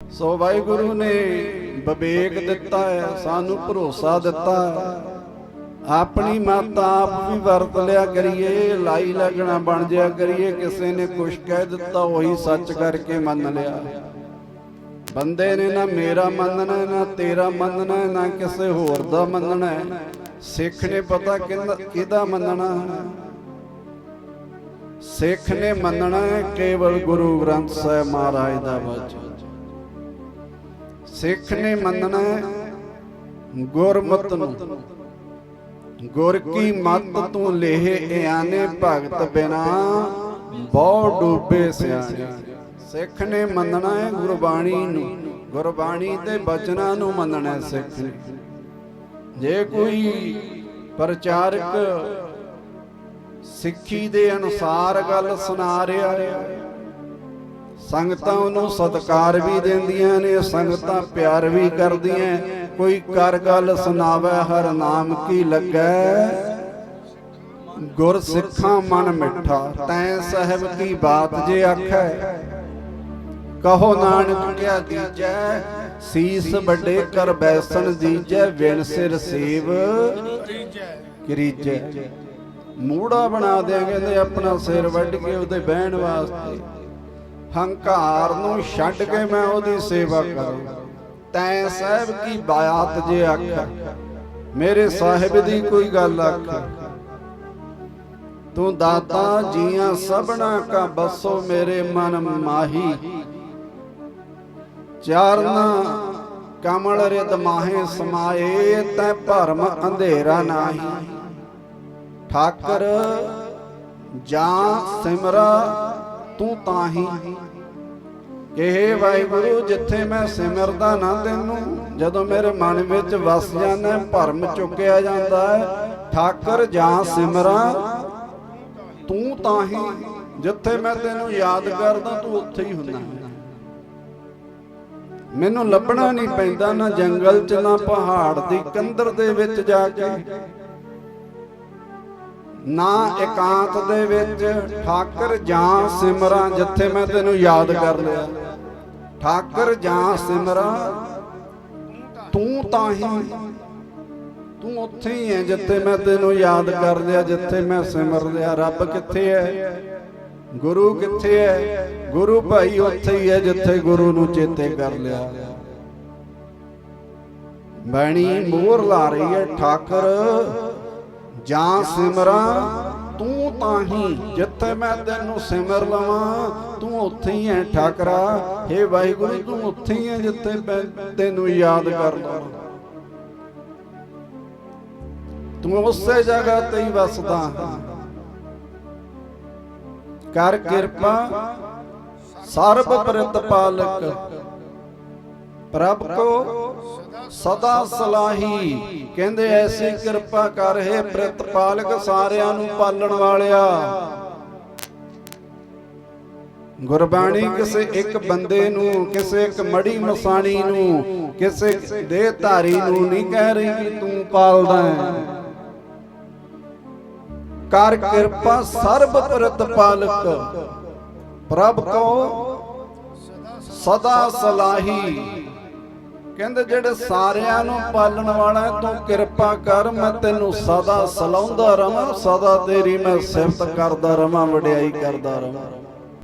ਸੋ ਵਾਹਿਗੁਰੂ ਨੇ ਵਿਵੇਕ ਦਿੱਤਾ ਹੈ, ਸਾਨੂੰ ਭਰੋਸਾ ਦਿੱਤਾ ਹੈ। ਆਪਣੀ ਮੱਤ ਆਪ ਵੀ ਵਰਤ ਲਿਆ ਕਰੀਏ, ਲਾਈ ਲੱਗਣਾ ਬਣ ਜਿਆ ਕਰੀਏ, ਕਿਸੇ ਨੇ ਕੁਛ ਕਹਿ ਦਿੱਤਾ, ਉਹੀ ਸੱਚ ਕਰਕੇ ਮੰਨ ਲਿਆ। ਬੰਦੇ ਨੇ ਨਾ ਮੇਰਾ ਮੰਨਣਾ, ਨਾ ਤੇਰਾ ਮੰਨਣਾ, ਨਾ ਕਿਸੇ ਹੋਰ ਦਾ ਮੰਨਣਾ ਸਿੱਖ ਨੇ ਪਤਾ ਕਿਹਦਾ ਮੰਨਣਾ? ਸਿੱਖ ਨੇ ਮੰਨਣਾ ਹੈ, ਕੇਵਲ ਗੁਰੂ ਗ੍ਰੰਥ ਸਾਹਿਬ ਮਹਾਰਾਜ ਦਾ ਵਚਨ। ਸਿੱਖ ਨੇ ਮੰਨਣਾ ਗੁਰਮਤ ਨੂੰ। ਗੁਰ ਕੀ ਮਤ ਤੂੰ ਲੇਹ ਇਆਨੇ ਭਗਤ ਬਿਨਾ? ਬਹੁ ਡੂਬੇ ਸਿਆਣੇ। ਸਿੱਖ ਨੇ ਮੰਨਣਾ ਹੈ ਗੁਰਬਾਣੀ ਨੂੰ। ਗੁਰਬਾਣੀ ਤੇ ਬਚਨਾਂ ਨੂੰ ਮੰਨਣਾ ਹੈ ਸਿੱਖ ਨੇ। ਜੇ ਕੋਈ ਪ੍ਰਚਾਰਕ ਸਿੱਖੀ ਦੇ ਅਨੁਸਾਰ ਗੱਲ ਸੁਣਾ ਰਿਹਾ ਹੈ ਸੰਗਤਾਂ ਉਹਨੂੰ ਸਤਕਾਰ ਵੀ ਦਿੰਦੀਆਂ ਨੇ, ਸੰਗਤਾਂ ਪਿਆਰ ਵੀ ਕਰਦੀਆਂ। ਕੋਈ ਕਰ ਗੱਲ ਸੁਣਾਵੇ, ਹਰ ਨਾਮ ਕੀ ਲੱਗੈ? ਗੁਰ ਸਿੱਖਾਂ ਮਨ ਮਿੱਠਾ, ਤੈ ਸਾਹਿਬ ਕੀ ਬਾਤ ਜੇ ਆਖੈ? ਕਹੋ ਨਾਨਕ ਕਿਆ ਦੀਜੈ? ਸੀਸ ਵੱਡੇ ਕਰ ਬੈਸਣ ਦੀਜੈ ਵਿਣ ਸਿਰ ਸੇਵ ਕਰੀਜੈ। ਮੂੜਾ ਬਣਾ ਦਿਆਂਗੇ ਤੇ ਆਪਣਾ ਸਿਰ ਵੱਢ ਕੇ ਉਹਦੇ ਬਹਿਣ ਵਾਸਤੇ। ਹੰਕਾਰ ਨੂੰ ਛੱਡ ਕੇ ਮੈਂ ਉਹਦੀ ਸੇਵਾ ਕਰਾਂ। ਤੈਂ ਸਾਹਿਬ ਕੀ ਬਾਤ ਜੇ ਆਖਾ ਮੇਰੇ ਸਾਹਿਬ ਦੀ ਕੋਈ ਗੱਲ ਆਖਾ ਤੂੰ ਦਾਤਾ ਜੀਆਂ ਸਭਨਾ ਕਾ ਬਸੋ ਮੇਰੇ ਮਨ ਮਾਹੀ। ਚਰਨ ਕਮਲ ਰਿਦ ਮਾਹੇ ਸਮਾਏ, ਤੈ ਭਰਮ ਅੰਧੇਰਾ ਨਾਹੀ। ਠਾਕਰ ਜਾਂ ਸਿਮਰਾ ਤੂੰ ਤਾਹੀ। ਇਹ ਵਾਹਿਗੁਰੂ, ਜਿੱਥੇ ਮੈਂ ਸਿਮਰਦਾ ਨਾ ਤੈਨੂੰ, ਜਦੋਂ ਮੇਰੇ ਮਨ ਵਿੱਚ ਵਸ ਜਾਂਦਾ ਭਰਮ ਚੁੱਕਿਆ ਜਾਂਦਾ ਹੈ, ਠਾਕਰ ਜਾਂ ਸਿਮਰਾਂ, ਤੂੰ ਤਾਹੀ। ਜਿੱਥੇ ਮੈਂ ਤੈਨੂੰ ਯਾਦ ਕਰਦਾ, ਤੂੰ ਉੱਥੇ ਹੀ ਹੁੰਦਾ ਮੈਨੂੰ ਲੱਭਣਾ ਨਹੀਂ ਪੈਂਦਾ ਨਾ ਜੰਗਲ 'ਚ, ਨਾ ਪਹਾੜ ਦੀ ਕੰਦਰ ਦੇ ਵਿੱਚ ਜਾ ਕੇ। ਨਾ ਇਕਾਂਤ ਦੇ ਵਿੱਚ ਠਾਕਰ ਜਾਂ ਸਿਮਰਾਂ ਜਿੱਥੇ ਮੈਂ ਤੈਨੂੰ ਯਾਦ ਕਰ ਲਿਆ। ਠਾਕਰ ਜਾਂ ਸਿਮਰਾਂ, ਤੂੰ ਤਾਂ ਹੀ, ਤੂੰ ਉੱਥੇ ਹੀ ਹੈ ਜਿੱਥੇ ਮੈਂ ਤੈਨੂੰ ਯਾਦ ਕਰ ਲਿਆ, ਜਿੱਥੇ ਮੈਂ ਸਿਮਰ ਲਿਆ। ਰੱਬ ਕਿੱਥੇ ਹੈ? ਗੁਰੂ ਕਿੱਥੇ ਹੈ? ਗੁਰੂ ਭਾਈ ਉੱਥੇ ਹੀ ਹੈ ਜਿੱਥੇ ਗੁਰੂ ਨੂੰ ਚੇਤੇ ਕਰ ਲਿਆ। ਬਣੀ ਮੋਹਰ ਲਾ ਰਹੀ ਹੈ ਠਾਕਰ। ਜਾਂ ਸਿਮਰਾਂ, ਤੂੰ ਤਾਂ ਹੀ ਜਿੱਥੇ ਮੈਂ ਤੈਨੂੰ ਸਿਮਰ ਲਵਾਂ, ਤੂੰ ਉੱਥੇ ਹੀ ਹੈ ਠਾਕਰਾ, ਹੇ ਵਾਹਿਗੁਰੂ, ਤੂੰ ਉੱਥੇ ਹੀ ਹੈ ਜਿੱਥੇ ਮੈਂ ਤੈਨੂੰ ਯਾਦ ਕਰ ਲਵਾਂ। ਤੂੰ ਉਸੇ ਜਗ੍ਹਾ ਤੇ ਹੀ ਵਸਦਾ। ਹੈ ਕਰ ਕਿਰਪਾ, ਸਰਬ ਪ੍ਰਤਪਾਲਕ ਪ੍ਰਭ ਕੋ ਸਦਾ ਸਲਾਹੀ। ਕਹਿੰਦੇ ਐਸੀ ਕਿਰਪਾ ਕਰ ਹੈ ਪ੍ਰਤਪਾਲਕ ਸਾਰਿਆਂ ਨੂੰ ਪਾਲਣ ਵਾਲਿਆ। ਗੁਰਬਾਣੀ ਕਿਸੇ ਇੱਕ ਬੰਦੇ ਨੂੰ ਕਿਸੇ ਇੱਕ ਮੜੀ ਮਸਾਣੀ ਨੂੰ ਕਿਸੇ ਦੇਹ ਧਾਰੀ ਨੂੰ ਨਹੀਂ ਕਹਿ ਰਹੀ ਕਿ ਤੂੰ ਪਾਲਦਾ ਹੈ। ਕਰ ਕਿਰਪਾ ਸਰਬ ਪ੍ਰਤਪਾਲਕ ਪ੍ਰਭ ਕੋ ਸਦਾ ਸਲਾਹੀ। ਕਹਿੰਦੇ ਜਿਹੜੇ ਸਾਰਿਆਂ ਨੂੰ ਪਾਲਣ ਵਾਲਾ ਤੂੰ ਕਿਰਪਾ ਕਰ, ਮੈਂ ਤੈਨੂੰ ਸਦਾ ਸਲਾਉਂਦਾ ਰਵਾਂ ਸਦਾ ਤੇਰੀ ਮੈਂ ਸਿਫਤ ਕਰਦਾ ਰਵਾਂ ਵਡਿਆਈ ਕਰਦਾ ਰਵਾਂ